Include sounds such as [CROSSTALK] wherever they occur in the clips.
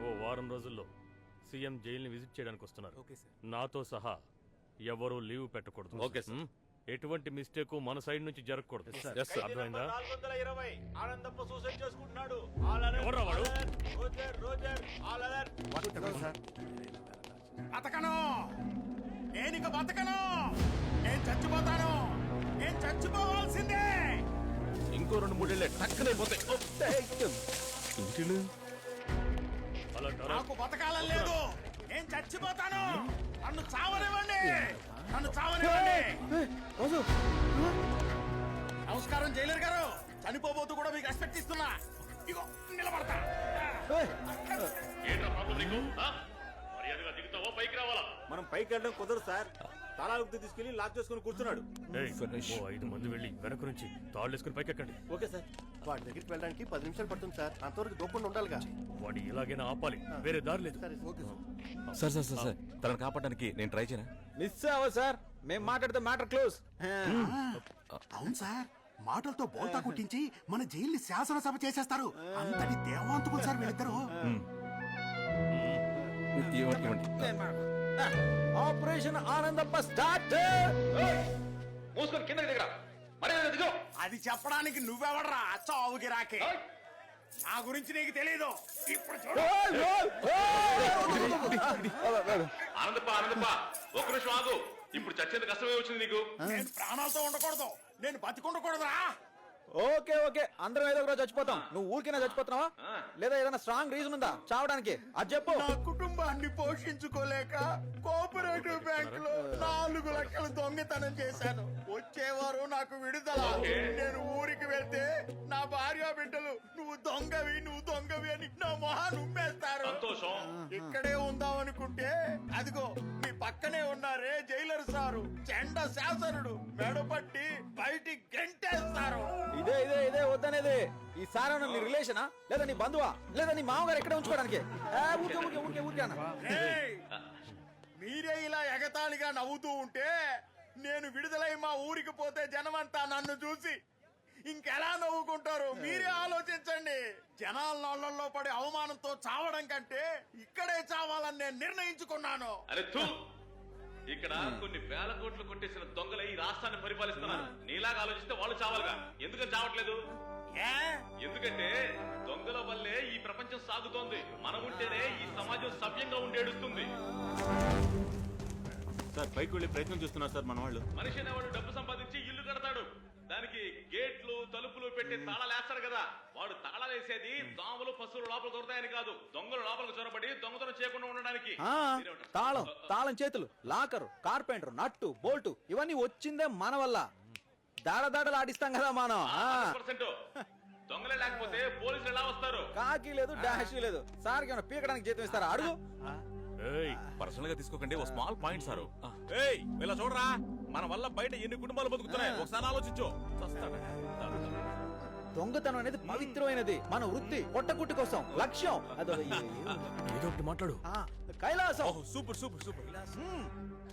ఓ వారం రోజుల్లో CM జైల్ని visit చేయడానికి వస్తున్నారు. Okay sir. నాతో సహా ఎవరూ లీవ్ పెట్టకూడదు. Okay sir. ఎటువంటి మిస్టేక్ మన సైడ్ నుంచి జరగకూడదు. Yes sir. అర్థమైందా? నాలుగు వందల ఇరవై ఆనందప్ప సూసైడ్ చేసుకుంటున్నాడు. ఎవర్రా వాడు? రోజర్ రోజర్ ఆల్ అలర్ట్ బతకను నేను ఇక బతకను! నేను చచ్చిపోతాను! నేను చచ్చిపోవాల్సిందే! ఇంకో రెండు మూడేళ్ళే టక్కనే పోతాయి ఓ, ఇంటిలు నాకు బతకాలని లేదు. నేను చచ్చిపోతాను. నన్ను చావనివ్వండి. నన్ను చావనివ్వండి. నమస్కారం జైలర్ గారు. చనిపోబోతూ కూడా మీకు రెస్పెక్ట్ ఇస్తున్నా. ఇగో నిలబడతా. మనం పైకి వెళ్ళడం కుదరదు సార్. తాళాలు తీసుకెళ్ళి లాక్ చేసుకుని కూర్చున్నాడు. ఏయ్, ఓ ఐదు మంది వెళ్ళి వెనక నుంచి తాళ్ళు వేసుకుని పైకెక్కండి. Okay sir. వాడి దగ్గరికి వెళ్ళడానికి పది నిమిషాలు పడుతుంది సార్. అంతవరకు దూకుండా ఉండాలిగా. వాడిని ఎలాగైనా ఆపాలి. వేరే దారి లేదు. సరే okay sir. Sir sir sir sir. తనని కాపాడడానికి నేను ట్రై చేయనా? మిస్ అవ్వ సార్. మేము మాట్లాడితే మ్యాటర్ క్లోజ్. అవును సార్. మాటలతో బోల్తా కుట్టించి మన జైల్ని శాసనసభ చేసేస్తారు. అంతటి దేవాంతకులు సార్ వీళ్ళిద్దరు. ఇవ్వండి ఇవ్వండి. Operation Anandappa start. మూసుకొని కిందకి దిగరా. మరి దిగో అది చెప్పడానికి నువ్వెవడరా? చావుకి రాకే నా గురించి నీకు తెలీదు. ఇప్పుడు చూడు. ఆనందప్ప ఆనందప్ప ఒక్క నిమిషం ఆగు. ఇప్పుడు చచ్చేంత కష్టమే వచ్చింది నీకు. నేను ప్రాణాలతో ఉండకూడదు. నేను బతికుండకూడదురా. Okay okay. అందరం ఏదో ఒక రోజు చచ్చిపోతాం. నువ్వు ఊరికైనా చచ్చిపోతున్నావా? లేదా ఏదైనా స్ట్రాంగ్ రీజన్ ఉందా? చావడానికి. అది చెప్పు. నా కుటుంబాన్ని పోషించుకోలేక కోఆపరేటివ్ బ్యాంక్లో నాలుగు లక్షలు దొంగతనం చేశాను. వచ్చేవారు నాకు విడుదల. నేను ఊరికి వెళ్తే నా భార్య బిడ్డలు నువ్వు దొంగవి నువ్వు దొంగవి అని నా మొహాన్ని ఉమ్మేస్తారు. సంతోషం. ఇక్కడే ఉందాం అనుకుంటే అదిగో మీ పక్కనే ఉన్నారే జైలర్ సారు చెండ శాసనుడు మెడపట్టి బయటికి గెంటేస్తారు. ఇదే ఇదే ఇదే వద్దనేది. ఈ సారా నీ రిలేషనా? లేదా నీ బంధువా? లేదా నీ మామగారు ఎక్కడ ఉంచుకోవడానికి? ఆ, ఊరికే ఊరికే ఊరికే ఊరికే అన్న. మీరే ఇలా ఎగతాళిగా నవ్వుతూ ఉంటే నేను విడుదలై మా ఊరికి పోతే జనమంతా నన్ను చూసి ఇంకెలా నవ్వుకుంటారు? మీరే ఆలోచించండి. జనాల నోళ్ళలో పడి అవమానంతో చావడం కంటే ఇక్కడే చావాలని నేను నిర్ణయించుకున్నాను. అరే తూ ఇక్కడ కొన్ని వేల కోట్లు కొట్టేసిన దొంగలు ఈ రాష్ట్రాన్ని పరిపాలిస్తున్నారు. నీలాగా ఆలోచిస్తే వాళ్ళు చావాలిగా ఎందుకని చావట్లేదు? ఏ? ఎందుకంటే దొంగల వల్లే ఈ ప్రపంచం సాగుతోంది. మనం ఉంటేనే ఈ సమాజం సవ్యంగా ఉండేడుస్తుంది సార్ పైకి వెళ్ళి ప్రయత్నం చేస్తున్నారు సార్ మన వాళ్ళు మనిషి అనేవాడు డబ్బు సంపాదించి ఇల్లు కడతాడు. దానికి గేట్లు తలుపులు పెట్టి తాళాలు వేస్తాడు కదా. వాడు తాళాలు వేసేది దోమలు పశువులు లోపల దొరుకుతాయని కాదు. దొంగలు లోపలికి చొరబడి దొంగతనం చేయకుండా ఉండడానికి? తాళం తాళం చేతులు లాకరు కార్పెంటర్ నట్టు బోల్టు ఇవన్నీ వచ్చిందే మన వల్ల. దాడ దాడలు ఆడిస్తాం కదా మనం. ఆ. 100%. దొంగలే లేకపోతే పోలీసులు ఎలా వస్తారు? కాకి లేదు డాష్ లేదు. సార్ ఏమైనా పీకడానికి జీతం ఇస్తారా? అడుగు. ఏయ్ పర్సనల్గా తీసుకోకండి ఓ స్మాల్ పాయింట్ సారు. ఏయ్ ఇలా చూడరా మన వల్ల బయట ఎన్ని కుటుంబాలు బతుకుతున్నాయి? ఒకసారి ఆలోచించు. చస్తాడా? దొంగతనం అనేది పవిత్రమైనది. మన వృత్తి పొట్టకుట్టి కోసం. లక్ష్యం. అదో ఏదో ఒకటి మాట్లాడు. ఆ, Kailasam. Oh super super super.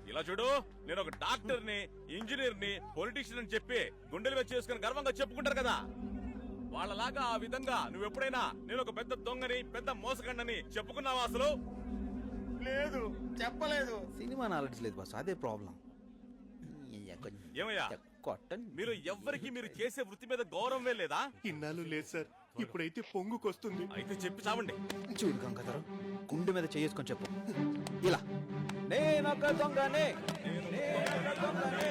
ఇలా చూడు నేను ఒక డాక్టర్ని ఇంజనీర్ని పొలిటీషియన్ అని చెప్పి గుండెలు మీద చేసుకుని గర్వంగా చెప్పుకుంటారు కదా. వాళ్ళలాగా ఆ విధంగా నువ్వు ఎప్పుడైనా నేను ఒక పెద్ద దొంగని పెద్ద మోసగండని చెప్పుకున్నావా అసలు? లేదు చెప్పలేదు. సినిమా నాలెడ్జ్ లేదు బాస్ అదే ప్రాబ్లం. ఏమయ్యా? కొట్టండి మీరు ఎవ్వరికి మీరు చేసే వృత్తి మీద గౌరవమే లేదా? ఇన్నాళ్ళు లేదు సార్. ఇప్పుడైతే పొంగుకొస్తుంది. అయితే చెప్పి చావండి. చూడు గంగాధరం గుండె మీద చేసుకొని చెప్పు. ఇలా. నేనొక దొంగనే. నేనొక దొంగనే.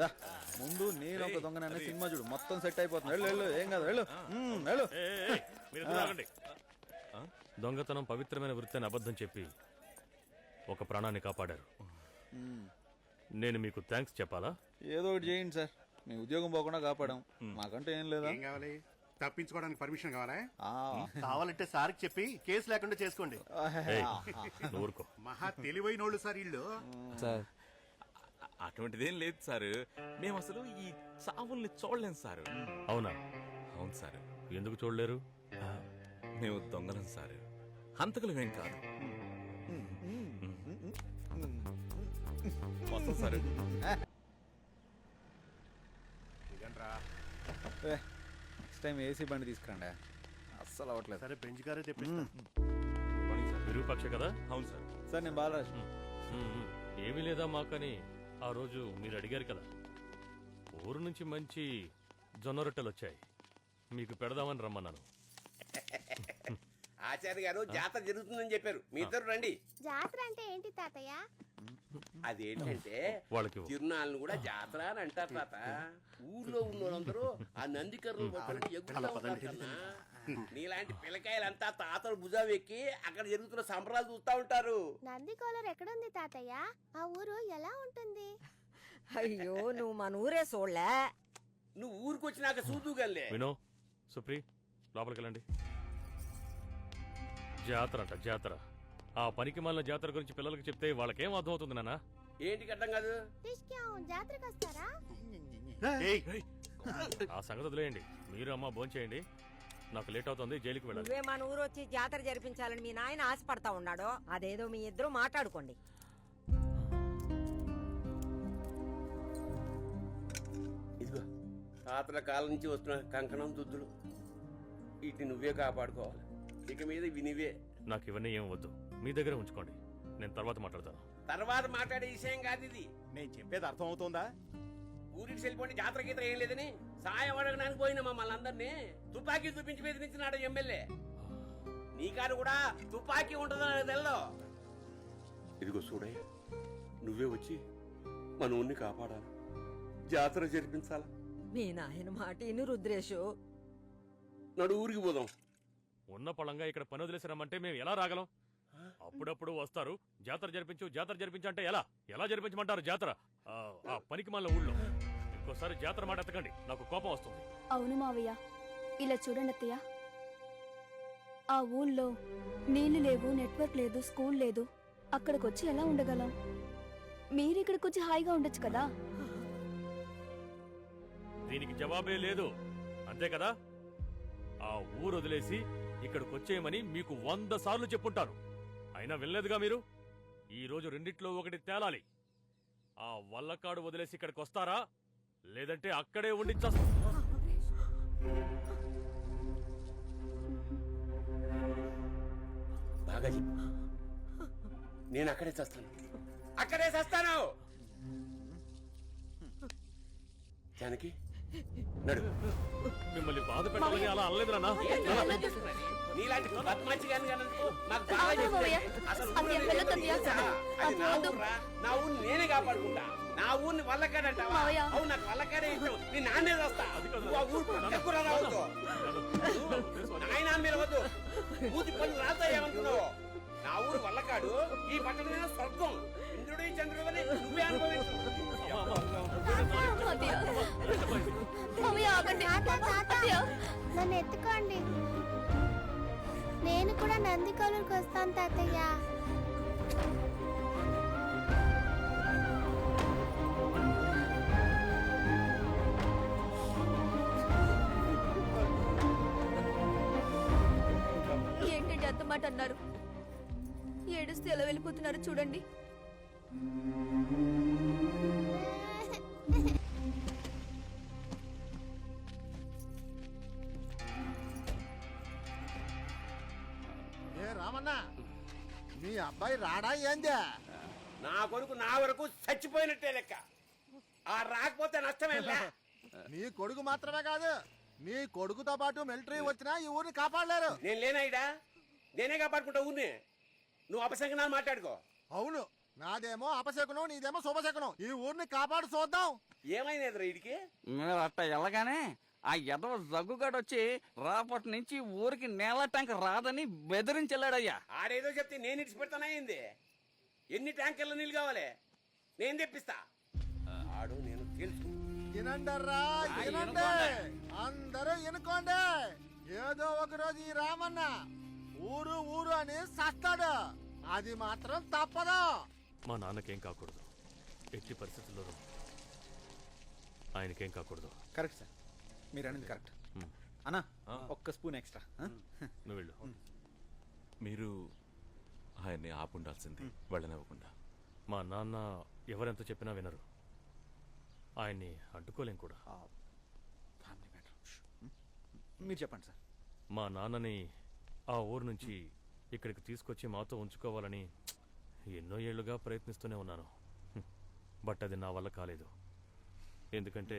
రా, ముందు నేను ఒక దొంగనే సినిమా చూడు. మొత్తం సెట్ అయిపోతుంది. వెళ్ళు వెళ్ళు ఏం కాదు వెళ్ళు. మ్మ్, వెళ్ళు. దొంగతనం పవిత్రమైన వృత్తి అని అబద్ధం చెప్పి ఒక ప్రాణాన్ని కాపాడారు. నేను మీకు థ్యాంక్స్ చెప్పాలా? ఏదో ఒకటి చేయండి సార్. మీ ఉద్యోగం పోకుండా కాపాడాం. మాకంటే ఏం లేదా? ఏం కావాలి? తప్పించుకోవడానికి పర్మిషన్ కావాలా? ఆ, కావాలంటే సార్కి చెప్పి కేసు లేకుండా చేసుకోండి. ఏయ్, నువ్వు ఊరుకో. మహా తెలివైనోళ్ళు సార్ ఇల్లు సార్ అటువంటిదేం లేదు సార్. మేము అసలు ఈ చావుల్ని చూడలేం సార్. అవునా? అవును సార్. ఎందుకు చూడలేరు? మేము దొంగలం సార్. హంతకులు ఏం కాదు. వస్తాం సరే. నెక్స్ట్ టైం ఏసీ బండి తీసుకురండి. అస్సలు అవ్వట్లేదు. సరే బెంచ్ గారే తెప్పిస్తా. విరూపాక్ష కదా? అవును సార్. సార్ నేను బాలరాజ్. ఏమీ లేదా మాకని? ఆ రోజు మీరు అడిగారు కదా. ఊరు నుంచి మంచి జొన్న రొట్టెలు వచ్చాయి మీకు పెడదామని రమ్మన్నాను. [LAUGHS] ఆచార్య గారు జాతర జరుగుతుందని చెప్పారు. మీ ఇద్దరు రండి. జాతర అంటే ఏంటి తాతయ్య? అదేంటంటే వాళ్ళకి. తిరునాళ్ళను కూడా జాతర అని అంటారు తాత. ఊర్లో ఉన్న వాళ్ళందరూ ఆ కన్నా. నీలాంటి పిల్లకాయలంతా తాతలు భుజం ఎక్కి అక్కడ జరుగుతున్న సంబరాలు చూస్తా ఉంటారు. నంది కోలర్ ఎక్కడుంది తాతయ్య? ఆ ఊరు ఎలా ఉంటుంది? అయ్యో నువ్వు మన ఊరే చూడలే నువ్వు ఊరికి వచ్చినాక చూదుగలే వినో సుప్రి లోపలికి వెళ్ళండి జాతర అంట జాతర. ఆ పనికి మాలిన జాతర గురించి పిల్లలకి చెప్తే వాళ్ళకేం అర్థమవుతుంది నాన్న? ఏంటి కట్టం కాదు? టిష్క్యాం జాతరకు వస్తారా? ఆ సంగతి వదిలేయండి. మీరు అమ్మ భోంచేయండి నాకు లేట్ అవుతుంది జైలుకి వెళ్ళాలి. నువ్వే మన ఊరు వచ్చి జాతర జరిపించాలని మీ నాయన ఆశపడతా ఉన్నాడు. అదేదో మీ ఇద్దరు మాట్లాడుకోండి. ఇదిగో తాతల కాలం నుంచి వస్తున్న కంకణం దుద్దులు. వీటిని నువ్వే కాపాడుకోవాలి. ఇక మీద ఇవి నువ్వే నాకు ఇవన్నీ ఏం వద్దు. మీ దగ్గర ఉంచుకోండి. నేను తర్వాత మాట్లాడతాను. తర్వాత మాట్లాడే విషయం కాదు ఇది. నేను చెప్పేది అర్థం అవుతుందా ఊరికి వెళ్ళిపోండి జాతర గీతర ఏం లేదని సాయం అడగడానికి పోయిన మమ్మల్ని అందరినీ. తుపాకీ చూపించి బెదిరించినాడు ఎమ్మెల్యే. నీ కారు కూడా తుపాకీ ఉంటుందని నాకు తెల్లో ఇదిగో చూడయ్య నువ్వే వచ్చి మన ఊరిని కాపాడాలి. జాతర జరిపించాలా. మీ నాయన మాట ఇను రుద్రేషు. నడు ఊరికి పోదాం. ఉన్న పళంగా ఇక్కడ పని వదిలేసి రమ్మంటే మేము ఎలా రాగలం? అప్పుడప్పుడు వస్తారు. జాతర జరిపించు జాతర జరిపించు అంటే ఎలా? ఎలా జరిపించమంటారు జాతర? ఆ, ఆ పనికి మాలిన ఊళ్ళో. ఇంకోసారి జాతర మాట ఎత్తకండి. నాకు కోపం వస్తుంది. అవును మావయ్య. ఇలా చూడండి అత్తయ్య. ఆ ఊళ్ళో నీళ్ళు లేవు నెట్వర్క్ లేదు స్కూల్ లేదు. అక్కడికి వచ్చి ఎలా ఉండగలం? మీరు ఇక్కడికి వచ్చి హాయిగా ఉండొచ్చు కదా? దీనికి జవాబే లేదు. అంతే కదా? ఆ ఊరు వదిలేసి ఇక్కడికి వచ్చేయమని మీకు వంద సార్లు చెప్పుంటాను. అయినా వెళ్ళలేదుగా మీరు? ఈ రోజు రెండిట్లో ఒకటి తేలాలి. ఆ వల్లకాడు వదిలేసి ఇక్కడికి వస్తారా? లేదంటే అక్కడే ఉండి చస్తా బాగా చెప్పు నేను అక్కడే చస్తాను. అక్కడే చస్తాను! జానకి నడు. మిమ్మల్ని బాధ పెట్టాలని అలా అనలేదు నాన్న. నీలాంటి బద్మాచి గాని కన్నందుకు నాకు బాగా ఆగు చెప్తే మావయ్య. అసలు అది ఊరు ఎక్కడో అనేది తెలియదు. తెలుసా? అది నా అది ఊర్రా. నా ఊరిని నేనే కాపాడుకుంటా. నా ఊరిని వల్లకాడంటావా మావయ్య. అవును నాకు వల్లకాడే ఇష్టం. నీ నాన్నే వస్తా నువ్వు ఆ ఊరు పక్కకు కూడా రావద్దు. నాయన మీరు వద్దు. మూతి పనులు రాతా ఏమనుకున్నావు? నా ఊరు వల్లకాడు. ఈ పట్టణమైన స్వర్గం. ఇంద్రుడు చంద్రుడు అని నువ్వే అనుభవించు. నన్ను ఎత్తుకోండి. నేను కూడా నంది కోలూరుకి వస్తాను తాతయ్య. ఏంటంటే అంత మాట అన్నారు? ఏడుస్తే ఎలా వెళ్ళిపోతున్నారు చూడండి. [LAUGHS] అబ్బాయి రాడా ఏందే? నా కొడుకు నా వరకు చచ్చిపోయినట్టే లెక్క. ఆ రాకపోతే నష్టమేలా నీ కొడుకు మాత్రమే కాదు నీ కొడుకుతో పాటు మిలిటరీ వచ్చినా ఈ ఊరిని కాపాడలేరు. నేను లేనాయిడా నేనే కాపాడుకుంటా ఊరిని. నువ్వు అపశంకనాలు మాట్లాడుకో. అవును నాదేమో అపశకునం నీదేమో శుభశకునం. ఈ ఊరిని కాపాడు చూద్దాం ఏమైంది మీరు అట్ట వెళ్ళగానే ఆ ఎదవ వచ్చి రాపటి నుంచి ఊరికి నేల ట్యాంక్ రాదని బెదిరించెళ్ళాడయ్యా. ఆడేదో చెప్తే నేను ఇడిచి పెడతానా ఏంది? ఎన్ని ట్యాంకర్ల నీళ్ళు కావాలి? నేను తెప్పిస్తా. ఆడు నేను తెలుసు వినండర్రా వినండి అందరూ వినుకోండి ఏదో ఒక రోజు ఈ రామన్న ఊరు ఊరు అని సస్తాడు. అది మాత్రం తప్పదు. మా నాన్నకేం కాకూడదు. ఎట్టి పరిస్థితుల్లోనూ ఆయనకేం కాకూడదు. Correct sir. మీరు అనేది కరెక్ట్. అన్నా ఒక్క స్పూన్ ఎక్స్ట్రా? నువ్వు వెళ్ళు. మీరు ఆయన్ని ఆపుండాల్సింది వెళ్ళనివ్వకుండా. మా నాన్న ఎవరెంత చెప్పినా వినరు. ఆయన్ని అడ్డుకోలేం కూడా. ఫ్యామిలీ మ్యాటర్ మీరు చెప్పండి సార్. మా నాన్నని ఆ ఊరు నుంచి ఇక్కడికి తీసుకొచ్చి మాతో ఉంచుకోవాలని ఎన్నో ఏళ్ళుగా ప్రయత్నిస్తూనే ఉన్నాను. బట్ అది నా వల్ల కాలేదు. ఎందుకంటే